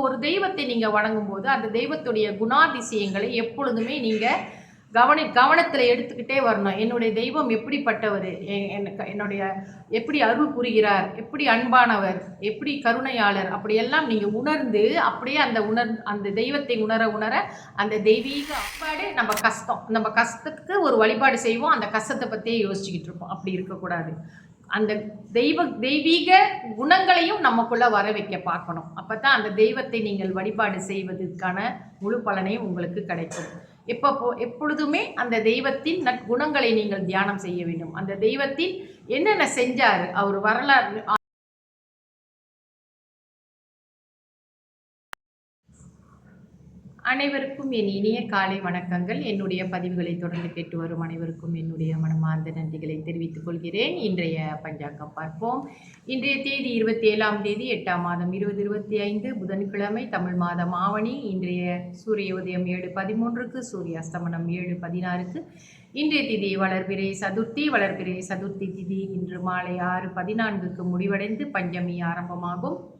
ஒரு தெய்வத்தை நீங்க வணங்கும் போது அந்த தெய்வத்துடைய குணாதிசயங்களை எப்பொழுதுமே நீங்க கவனி கவனத்தில் எடுத்துக்கிட்டே வரணும். என்னுடைய தெய்வம் எப்படிப்பட்டவர்? எ- எனக்கு என்னுடைய எப்படி அருள் புரிகிறார்? எப்படி அன்பானவர்? எப்படி கருணையாளர்? அப்படியெல்லாம் நீங்கள் உணர்ந்து அப்படியே அந்த உணர் அந்த தெய்வத்தை உணர உணர அந்த தெய்வீக அப்பாடே நம்ம கஷ்டம். நம்ம கஷ்டத்துக்கு ஒரு வழிபாடு செய்வோம். அந்த கஷ்டத்தை பற்றியே யோசிச்சுக்கிட்டு இருப்போம். அப்படி இருக்கக்கூடாது. அந்த தெய்வ தெய்வீக குணங்களையும் நமக்குள்ளே வர வைக்க பார்க்கணும். அப்போ தான் அந்த தெய்வத்தை நீங்கள் வழிபாடு செய்வதற்கான முழு பலனையும் உங்களுக்கு கிடைக்கும். எப்போ எப்பொழுதுமே அந்த தெய்வத்தின் நற்குணங்களை நீங்கள் தியானம் செய்ய வேண்டும். அந்த தெய்வத்தின் என்னென்ன செஞ்சார் அவர் வரலாறு அனைவருக்கும் என் இனிய காலை வணக்கங்கள். என்னுடைய பதிவுகளை தொடர்ந்து கேட்டு வரும் அனைவருக்கும் என்னுடைய மனமார்ந்த நன்றிகளை தெரிவித்துக் கொள்கிறேன். இன்றைய பஞ்சாங்கம் பார்ப்போம். இன்றைய தேதி இருபத்தி ஏழாம் தேதி எட்டாம் மாதம் இருபது இருபத்தி ஐந்து புதன்கிழமை தமிழ் மாதம் ஆவணி. இன்றைய சூரிய உதயம் ஏழு பதிமூன்றுக்கு சூரிய அஸ்தமனம் ஏழு பதினாறுக்கு. இன்றைய திதி வளர்பிறை சதுர்த்தி. வளர்பிறை சதுர்த்தி திதி இன்று மாலை ஆறு பதினான்குக்கு முடிவடைந்து பஞ்சமி ஆரம்பமாகும்.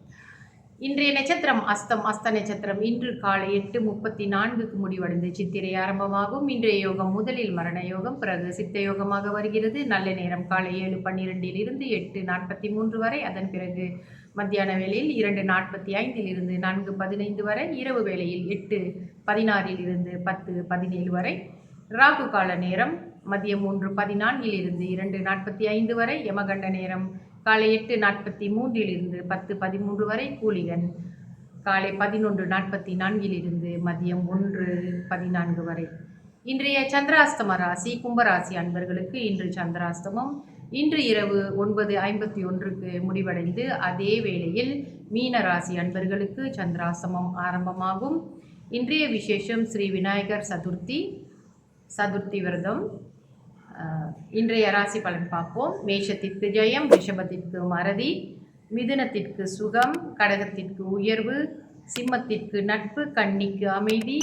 இன்றைய நட்சத்திரம் அஸ்தம் அஸ்த நட்சத்திரம். இன்று காலை எட்டு முப்பத்தி நான்குக்கு முடிவடைந்து சித்திரை ஆரம்பமாகும். இன்றைய யோகம் முதலில் மரண யோகம் பிறகு சித்த யோகமாக வருகிறது. நல்ல நேரம் காலை ஏழு பன்னிரெண்டில் இருந்து எட்டு நாற்பத்தி மூன்று வரை. அதன் பிறகு மத்தியான வேளையில் இரண்டு நாற்பத்தி ஐந்தில் இருந்து நான்கு பதினைந்து வரை. இரவு வேளையில் எட்டு பதினாறில் இருந்து பத்து பதினேழு வரை. ராகு கால நேரம் மதியம் மூன்று பதினான்கில் இருந்து இரண்டு நாற்பத்தி ஐந்து வரை. யமகண்ட நேரம் காலை எட்டு நாற்பத்தி மூன்றிலிருந்து பத்து பதிமூன்று வரை கூலிகன். காலை பதினொன்று நாற்பத்தி நான்கிலிருந்து மதியம் ஒன்று பதினான்கு வரை. இன்றைய சந்திராஸ்தம ராசி கும்பராசி அன்பர்களுக்கு இன்று சந்திராஸ்தமம் இன்று இரவு ஒன்பது ஐம்பத்தி ஒன்றுக்கு முடிவடைந்து அதே வேளையில் மீன ராசி அன்பர்களுக்கு சந்திராஸ்தமம் ஆரம்பமாகும். இன்றைய விசேஷம் ஸ்ரீ விநாயகர் சதுர்த்தி சதுர்த்தி விரதம். இன்றைய ராசி பலன் பார்ப்போம். மேஷத்திற்கு ஜெயம் ரிஷபத்திற்கு மறதி மிதுனத்திற்கு சுகம் கடகத்திற்கு உயர்வு சிம்மத்திற்கு நட்பு கன்னிக்கு அமைதி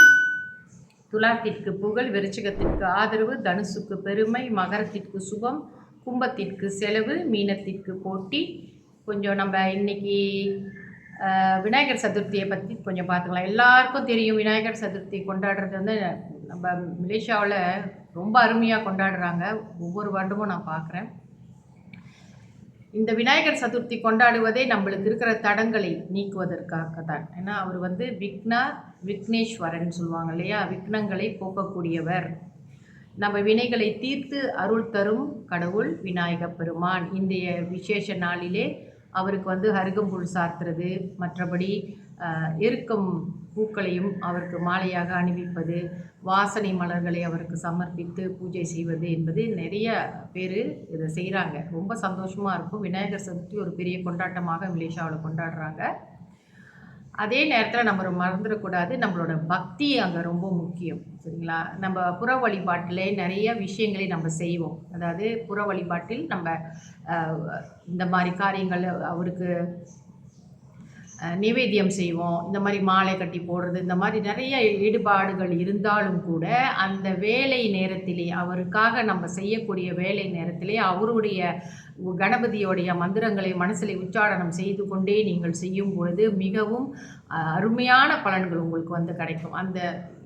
துலாத்திற்கு புகழ் விருச்சிகத்திற்கு ஆதரவு தனுசுக்கு பெருமை மகரத்திற்கு சுகம் கும்பத்திற்கு செலவு மீனத்திற்கு போட்டி. கொஞ்சம் நம்ம இன்னைக்கு விநாயகர் சதுர்த்தியை பற்றி கொஞ்சம் பார்த்துக்கலாம். எல்லாருக்கும் தெரியும் விநாயகர் சதுர்த்தி கொண்டாடுறது வந்து நம்ம மலேசியாவில் ரொம்ப அருமையாக கொண்டாடுறாங்க. ஒவ்வொரு வருடமும் நான் பார்க்குறேன். இந்த விநாயகர் சதுர்த்தி கொண்டாடுவதே நம்மளுக்கு இருக்கிற தடங்களை நீக்குவதற்காக தான் ஏன்னா அவர் வந்து விக்னா விக்னேஸ்வரன் சொல்லுவாங்க இல்லையா? விக்னங்களை போக்கக்கூடியவர். நம்ம வினைகளை தீர்த்து அருள் தரும் கடவுள் விநாயக பெருமான். இன்றைய விசேஷ நாளிலே அவருக்கு வந்து ஹருகம்புல் சாத்துறது மற்றபடி ஆஹ், எருக்கம் பூக்களையும் அவருக்கு மாலையாக அணிவிப்பது வாசனை மலர்களை அவருக்கு சமர்ப்பித்து பூஜை செய்வது என்பது நிறைய பேர் இதை செய்கிறாங்க ரொம்ப சந்தோஷமாக இருக்கும். விநாயகர் சதுர்த்தி ஒரு பெரிய கொண்டாட்டமாக மலேசியாவில் கொண்டாடுறாங்க. அதே நேரத்தில் நம்ம மறந்துடக்கூடாது நம்மளோட பக்தி அங்கே ரொம்ப முக்கியம். சரிங்களா? நம்ம புற வழிபாட்டில் நிறைய விஷயங்களை நம்ம செய்வோம். அதாவது புற வழிபாட்டில் நம்ம இந்த மாதிரி காரியங்கள் அவருக்கு நிவேத்தியம் செய்வோம். இந்த மாதிரி மாலை கட்டி போடுறது இந்த மாதிரி நிறைய ஈடுபாடுகள் இருந்தாலும் கூட அந்த வேலை நேரத்திலே அவருக்காக நம்ம செய்யக்கூடிய வேலை நேரத்திலே அவருடைய கணபதியோடைய மந்திரங்களை மனசில் உச்சாரணம் செய்து கொண்டே நீங்கள் செய்யும் பொழுது மிகவும் அருமையான பலன்கள் உங்களுக்கு வந்து கிடைக்கும். அந்த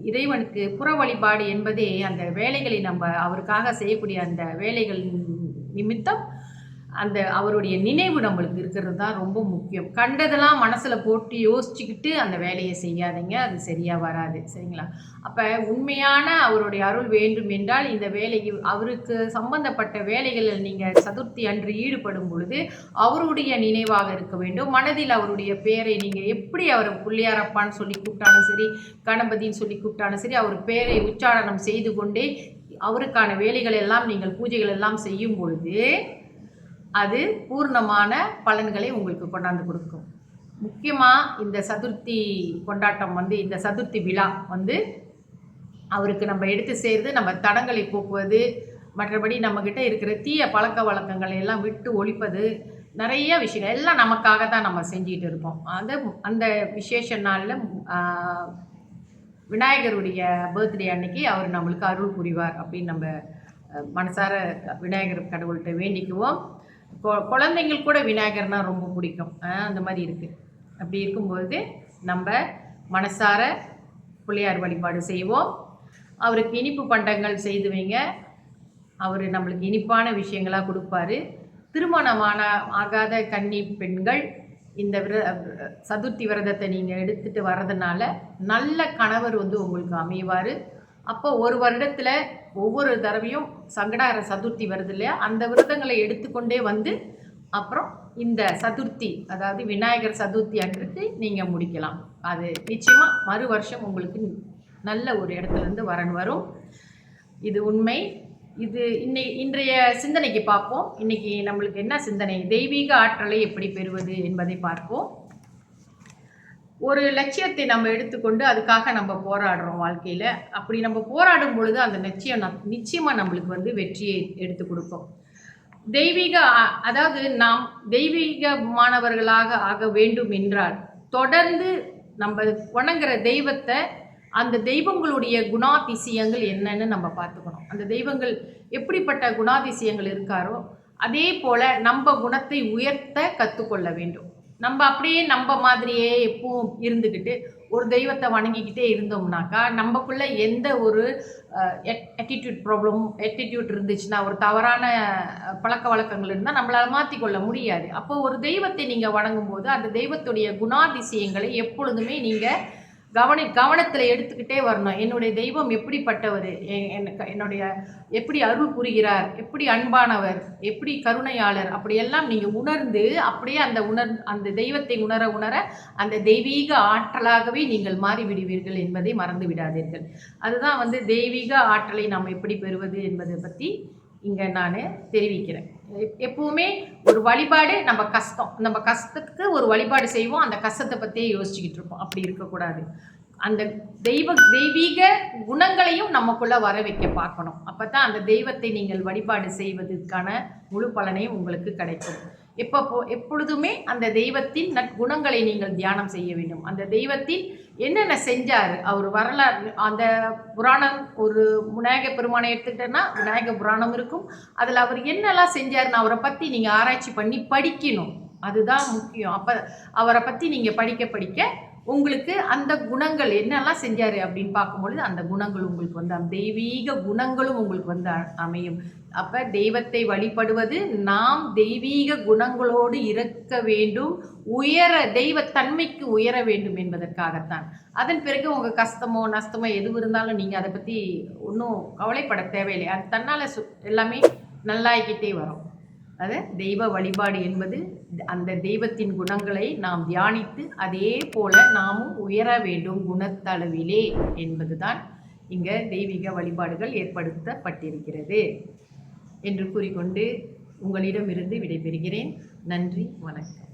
இறைவனுக்கு புற வழிபாடு என்பதே அந்த வேலைகளை நம்ம அவருக்காக செய்யக்கூடிய அந்த வேலைகள் நிமித்தம் அந்த அவருடைய நினைவு நம்மளுக்கு இருக்கிறது தான் ரொம்ப முக்கியம். கண்டதெல்லாம் மனசில் போட்டு யோசிச்சுக்கிட்டு அந்த வேலையை செய்யாதீங்க அது சரியாக வராது. சரிங்களா? அப்போ உண்மையான அவருடைய அருள் வேண்டும் என்றால் இந்த வேலைக்கு அவருக்கு சம்பந்தப்பட்ட வேலைகளில் நீங்கள் சதுர்த்தி அன்று ஈடுபடும் பொழுது அவருடைய நினைவாக இருக்க வேண்டும். மனதில் அவருடைய பேரை நீங்கள் எப்படி அவர் புள்ளியாரப்பான்னு சொல்லி கூப்பிட்டாலும் சரி கணபதின்னு சொல்லி கூப்பிட்டாலும் சரி அவர் பேரை உச்சாரணம் செய்து கொண்டே அவருக்கான வேலைகள் எல்லாம் நீங்கள் பூஜைகள் எல்லாம் செய்யும் பொழுது அது பூர்ணமான பலன்களை உங்களுக்கு கொண்டாந்து கொடுக்கும். முக்கியமாக இந்த சதுர்த்தி கொண்டாட்டம் வந்து இந்த சதுர்த்தி விழா வந்து அவருக்கு நம்ம எடுத்து சேர்ந்து நம்ம தடங்களை போக்குவது மற்றபடி நம்மக்கிட்ட இருக்கிற தீய பழக்க வழக்கங்களை எல்லாம் விட்டு ஒழிப்பது நிறைய விஷயங்கள் எல்லாம் நமக்காக தான் நம்ம செஞ்சுக்கிட்டு இருப்போம். அந்த அந்த விசேஷ நாளில் விநாயகருடைய பர்த்டே அன்னைக்கு அவர் நம்மளுக்கு அருள் புரிவார் அப்படின்னு நம்ம மனசார விநாயகர் கடவுள்கிட்ட வேண்டிக்குவோம். குழந்தைங்களுக்கு கூட விநாயகர்னால் ரொம்ப பிடிக்கும். அந்த மாதிரி இருக்குது அப்படி இருக்கும்போது நம்ம மனசார பிள்ளையார் வழிபாடு செய்வோம். அவருக்கு இனிப்பு பண்டங்கள் செய்து வைங்க. அவர் நம்மளுக்கு இனிப்பான விஷயங்களாக கொடுப்பாரு. திருமணமான ஆகாத கன்னி பெண்கள் இந்த விர சதுர்த்தி விரதத்தை நீங்கள் எடுத்துகிட்டு வர்றதுனால நல்ல கணவர் வந்து உங்களுக்கு அமைவார். அப்போ ஒரு வருடத்தில் ஒவ்வொரு தடவையும் சங்கடார சதுர்த்தி வருது இல்லையா? அந்த விரதங்களை எடுத்துக்கொண்டே வந்து அப்புறம் இந்த சதுர்த்தி அதாவது விநாயகர் சதுர்த்தி அன்றைக்கு நீங்கள் முடிக்கலாம். அது நிச்சயமாக மறு வருஷம் உங்களுக்கு நல்ல ஒரு இடத்துல இருந்து வரன் வரும். இது உண்மை. இது இன்னை இன்றைய சிந்தனைக்கு பார்ப்போம். இன்னைக்கு நம்மளுக்கு என்ன சிந்தனை? தெய்வீக ஆற்றலை எப்படி பெறுவது என்பதை பார்ப்போம். ஒரு லட்சியத்தை நம்ம எடுத்துக்கொண்டு அதுக்காக நம்ம போராடுறோம் வாழ்க்கையில். அப்படி நம்ம போராடும் பொழுது அந்த லட்சியம் நிச்சயமாக நம்மளுக்கு வந்து வெற்றியை எடுத்து கொடுக்கும். தெய்வீக அதாவது நாம் தெய்வீகமானவர்களாக ஆக வேண்டும் என்றால் தொடர்ந்து நம்ம வணங்குற தெய்வத்தை அந்த தெய்வங்களுடைய குணாதிசயங்கள் என்னன்னு நம்ம பார்த்துக்கணும். அந்த தெய்வங்கள் எப்படிப்பட்ட குணாதிசயங்கள் இருக்காரோ அதே போல நம்ம குணத்தை உயர்த்த கற்றுக்கொள்ள வேண்டும். நம்ம அப்படியே நம்ம மாதிரியே எப்பவும் இருந்துக்கிட்டு ஒரு தெய்வத்தை வணங்கிக்கிட்டே இருந்தோம்னாக்கா நமக்குள்ள எந்த ஒரு ஆட்டிடியூட் ப்ராப்ளம் ஆட்டிடியூட் இருந்துச்சுன்னா ஒரு தவறான பழக்க வழக்கங்கள் இருந்தால் நம்மளால் மாற்றிக்கொள்ள முடியாது. அப்போ ஒரு தெய்வத்தை நீங்கள் வணங்கும்போது அந்த தெய்வத்துடைய குணாதிசயங்களை எப்பொழுதுமே நீங்கள் கவனி கவனத்தில் எடுத்துக்கிட்டே வரணும். என்னுடைய தெய்வம் எப்படிப்பட்டவர்? எ- எனக்கு என்னுடைய எப்படி அருள் புரிகிறார்? எப்படி அன்பானவர்? எப்படி கருணையாளர்? அப்படியெல்லாம் நீங்கள் உணர்ந்து அப்படியே அந்த உணர் அந்த தெய்வத்தை உணர உணர அந்த தெய்வீக ஆற்றலாகவே நீங்கள் மாறிவிடுவீர்கள் என்பதை மறந்து விடாதீர்கள் அதுதான் வந்து தெய்வீக ஆற்றலை நாம் எப்படி பெறுவது என்பதை பற்றி இங்கே நான் தெரிவிக்கிறேன். எப்பவுமே ஒரு வழிபாடு நம்ம கஷ்டம். நம்ம கஷ்டத்துக்கு ஒரு வழிபாடு செய்வோம். அந்த கஷ்டத்தை பற்றியே யோசிச்சுக்கிட்டு இருப்போம். அப்படி இருக்கக்கூடாது அந்த தெய்வ தெய்வீக குணங்களையும் நமக்குள்ளே வர வைக்க பார்க்கணும். அப்போ தான் அந்த தெய்வத்தை நீங்கள் வழிபாடு செய்வதற்கான முழு பலனையும் உங்களுக்கு கிடைக்கும். எப்போ எப்பொழுதுமே அந்த தெய்வத்தின் நற்குணங்களை நீங்கள் தியானம் செய்ய வேண்டும். அந்த தெய்வத்தின் என்னென்ன செஞ்சார்? அவர் வரலாறு அந்த புராணம் ஒரு விநாயக பெருமானை எடுத்துக்கிட்டேன்னா விநாயக புராணம் இருக்கும். அதில் அவர் என்னெல்லாம் செஞ்சார்னு அவரை பற்றி நீங்கள் ஆராய்ச்சி பண்ணி படிக்கணும். அதுதான் முக்கியம். அப்போ அவரை பற்றி நீங்கள் படிக்க படிக்க உங்களுக்கு அந்த குணங்கள் என்னெல்லாம் செஞ்சார் அப்படின்னு பார்க்கும்பொழுது அந்த குணங்கள் உங்களுக்கு வந்து அந்த தெய்வீக குணங்களும் உங்களுக்கு வந்து அ- அமையும். அப்போ தெய்வத்தை வழிபடுவது நாம் தெய்வீக குணங்களோடு இருக்க வேண்டும் உயர தெய்வத்தன்மைக்கு உயர வேண்டும் என்பதற்காகத்தான். அதன் பிறகு உங்கள் கஷ்டமோ நஷ்டமோ எது இருந்தாலும் நீங்கள் அதை பற்றி ஒன்றும் கவலைப்பட தேவையில்லை. அது தன்னால் சு எல்லாமே நல்லாயிக்கிட்டே வரும். அது தெய்வ வழிபாடு என்பது அந்த தெய்வத்தின் குணங்களை நாம் தியானித்து அதே போல நாமும் உயர வேண்டும் குணத்தளவிலே என்பதுதான் இங்கே தெய்வீக வழிபாடுகள் ஏற்படுத்தப்பட்டிருக்கிறது என்று கூறிக்கொண்டு உங்களிடமிருந்து விடைபெறுகிறேன். நன்றி வணக்கம்.